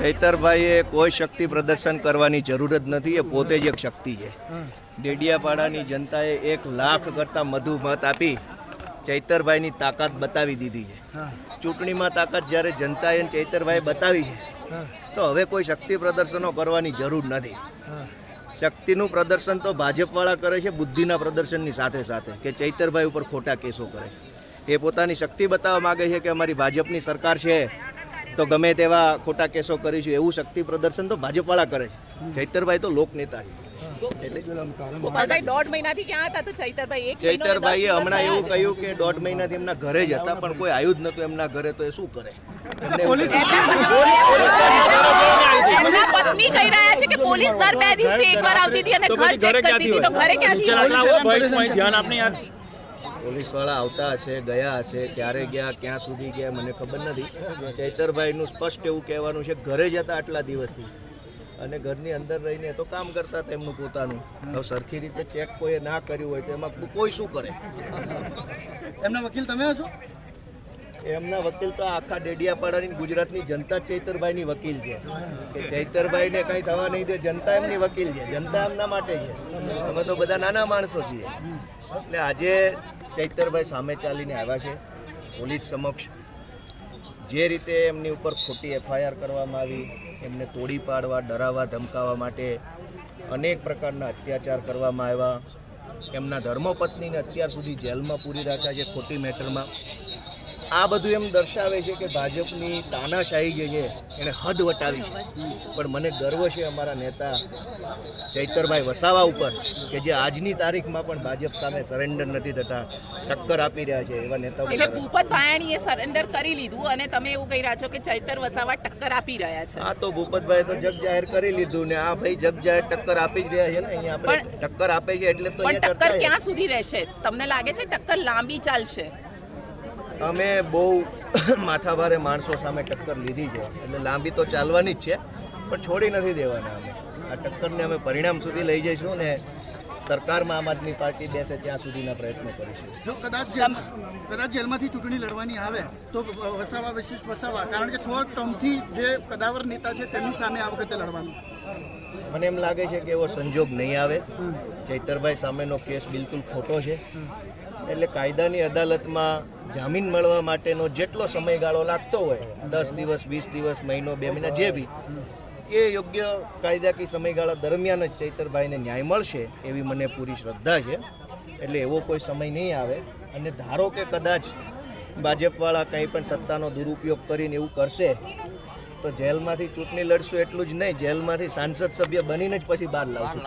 ચૈતરભાઈએ કોઈ શક્તિ પ્રદર્શન કરવાની જરૂર જ નથી એ પોતે જ એક શક્તિ છે. ડેડિયાપાડાની જનતાએ એક લાખ કરતાં વધુ મત આપી ચૈતરભાઈની તાકાત બતાવી દીધી છે. ચૂંટણીમાં તાકાત જ્યારે જનતાએ અને ચૈતરભાઈએ બતાવી છે તો હવે કોઈ શક્તિ પ્રદર્શનો કરવાની જરૂર નથી. શક્તિનું પ્રદર્શન તો ભાજપવાળા કરે છે બુદ્ધિના પ્રદર્શનની સાથે સાથે કે ચૈતરભાઈ ઉપર ખોટા કેસો કરે. છે એ પોતાની શક્તિ બતાવવા માગે છે કે અમારી ભાજપની સરકાર છે તો ગમે તેવા ખોટા કેસો કરીશું એવું શક્તિ પ્રદર્શન તો ભાજપવાળા કરે છે. ચૈતરભાઈ તો લોકનેતા છે. એટલે ગોપાલભાઈ દોઢ મહિનાથી ક્યાં હતા? તો ચૈતરભાઈ એક મહિનો ને દસ ચૈતરભાઈએ હમણાં એવું. કહ્યું કે દોઢ મહિનાથી એમના ઘરે જ હતા પણ કોઈ આવ્યું જ નતું એમના ઘરે તો એ શું કરે? પત્ની કહી રહ્યા છે કે પોલીસ દર બે દિવસે એકવાર આવતી હતી અને ઘર ચેક કરતી હતી. તો ઘરે ક્યાંથી ધ્યાન આપને યાર પોલીસવાળા આવતા હશે ગયા હશે ક્યારે ગયા ક્યાં સુધી ગયા મને ખબર નથી. ચૈતરભાઈનું સ્પષ્ટ એવું કહેવાનું છે ઘરે જતા આટલા દિવસથી. અને ઘરની અંદર રહીને તો કામ કરતા એમનું પોતાનું. તો સરખી રીતે ચેક કોઈએ ના કર્યું હોય તો એમાં કોઈ શું કરે? એમના વકીલ તમે હશો? એમના વકીલ તો આખા ડેડિયાપાડાની ગુજરાતની જનતા ચૈતરભાઈની વકીલ છે. કે ચૈતરભાઈને કંઈ થવા નહીં દે જનતા એમની વકીલ છે. જનતા એમના માટે છે. અમે તો બધા નાના માણસો છીએ. એટલે આજે ચૈતરભાઈ સામે ચાલીને આવ્યા છે. પોલીસ સમક્ષ જે રીતે એમની ઉપર ખોટી એફઆઈઆર કરવામાં આવી, એમને તોડી પાડવા, ડરાવવા, ધમકાવવા માટે અનેક પ્રકારના અત્યાચાર કરવામાં આવ્યા. એમના ધર્મપત્નીને અત્યાર સુધી જેલમાં પૂરી રાખ્યા છે ખોટી મેટરમાં. આ બધું એમ દર્શાવે છે કે ભાજપની તાનાશાહી જે છે એને હદ વટાવી છે. પણ મને ગર્વ છે અમારા નેતા ચૈતરભાઈ વસાવા ઉપર કે જે આજની તારીખમાં પણ ભાજપ સામે સરેન્ડર નથી થતા ટક્કર આપી રહ્યા છે એવા નેતા એટલે ભૂપત ભાયાણીએ સરેન્ડર કરી લીધું અને તમે એવું કહી રહ્યા છો કે ચૈતર વસાવા ટક્કર આપી રહ્યા છે. આ તો ભૂપતભાઈ તો જગ જાહેર કરી લીધું ને આ ભાઈ જગ જાહેર ટક્કર આપી જ રહ્યા છે ને અહીંયા આપણે પણ- ટક્કર આપે છે એટલે તો ટક્કર ક્યાં સુધી રહેશે? તમને લાગે છે ટક્કર લાંબી ચાલશે? અમે બહુ માથાભારે માણસો સામે ટક્કર લીધી છે. એટલે લાંબી તો ચાલવાની જ છે પણ છોડી નથી દેવાના અમે. આ ટક્કરને અમે પરિણામ સુધી લઈ જઈશું ને સરકારમાં આમ આદમી પાર્ટી બેસે ત્યાં સુધીના પ્રયત્નો કરીશું. જો કદાચ કદાચ જેલમાંથી ચૂંટણી લડવાની આવે તો વસાવા વિશેષ વસાવા કારણ કે થોડા ટર્મથી જે કદાવર નેતા છે તેમની સામે આ વખતે લડવાનું. મને એમ લાગે છે કે એવો સંજોગ નહીં આવે. ચૈતરભાઈ સામેનો કેસ બિલકુલ ખોટો છે. એટલે કાયદાની અદાલતમાં જામીન મળવા માટેનો જેટલો સમયગાળો લાગતો હોય, દસ દિવસ, વીસ દિવસ, મહિનો, બે મહિના જે બી, એ યોગ્ય કાયદાકીય સમયગાળા દરમિયાન જ ચૈતરભાઈને ન્યાય મળશે એવી મને પૂરી શ્રદ્ધા છે. એટલે એવો કોઈ સમય નહીં આવે. અને ધારો કે કદાચ ભાજપવાળા કંઈ પણ સત્તાનો દુરુપયોગ કરીને એવું કરશે તો જેલમાંથી ચૂંટણી લડશું એટલું જ નહીં. જેલમાંથી સાંસદ સભ્ય બનીને જ પછી બહાર લાવશું.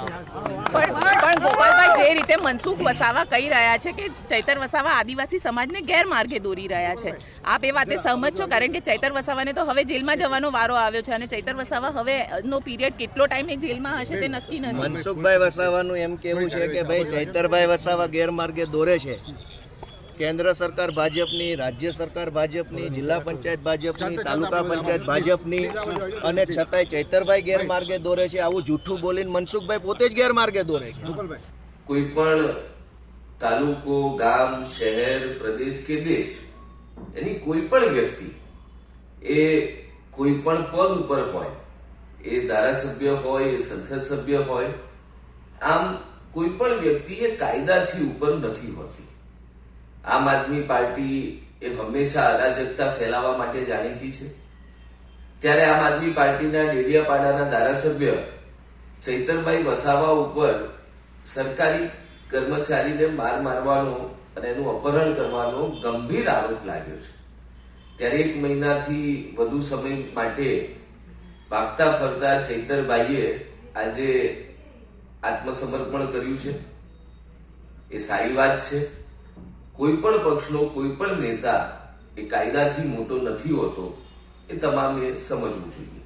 પણ ગોપાલભાઈ જે રીતે મનસુખ વસાવા કહી રહ્યા છે કે ચૈતર વસાવા આદિવાસી સમાજને ગેરમાર્ગે દોરી રહ્યા છે. આપ એ વાતે સહમત છો? કારણ કે ચૈતર વસાવાને તો હવે જેલમાં જવાનો વારો આવ્યો છે અને ચૈતર વસાવા હવે નો પીરિયડ કેટલો ટાઈમ એ જેલમાં હશે તે નક્કી નથી. મનસુખભાઈ વસાવાનું એમ કેવું છે કે ભાઈ ચૈતરભાઈ વસાવા ગેરમાર્ગે દોરે છે. કેન્દ્ર સરકાર ભાજપની, રાજ્ય સરકાર ભાજપની, જિલ્લા પંચાયત ભાજપની, તાલુકા પંચાયત ભાજપની અને છતાંય ચૈતરભાઈ ગેરમાર્ગે દોરે છે. આવું જૂઠું બોલીને મનસુખભાઈ પોતે જ ગેરમાર્ગે દોરે છે. કોઈ પણ તાલુકો, ગામ, શહેર, પ્રદેશ કે દેશ, એની કોઈ પણ વ્યક્તિ એ કોઈ પણ પદ ઉપર હોય, એ ધારાસભ્ય હોય, એ સંસદ સભ્ય હોય, આમ કોઈ પણ વ્યક્તિ એ કાયદાથી ઉપર નથી હોતી. આમ આદમી પાર્ટી એ હંમેશા અરાજકતા ફેલાવવા માટે જાણીતી છે. ત્યારે આમ આદમી પાર્ટીના ડેડિયાપાડાના ધારાસભ્ય ચૈતરભાઈ વસાવા ઉપર સરકારી કર્મચારીને માર મારવાનો અને એનું અપહરણ કરવાનો ગંભીર આરોપ લાગ્યો છે. ત્યારે એક મહિનાથી વધુ સમય માટે ભાગતા ફરતા ચૈતરભાઈએ આજે આત્મસમર્પણ કર્યું છે. એ સારી વાત છે. કોઈ પણ પક્ષનો કોઈ પણ નેતા એ કાયદાથી મોટો નથી હોતો એ તમામે સમજવું જોઈએ.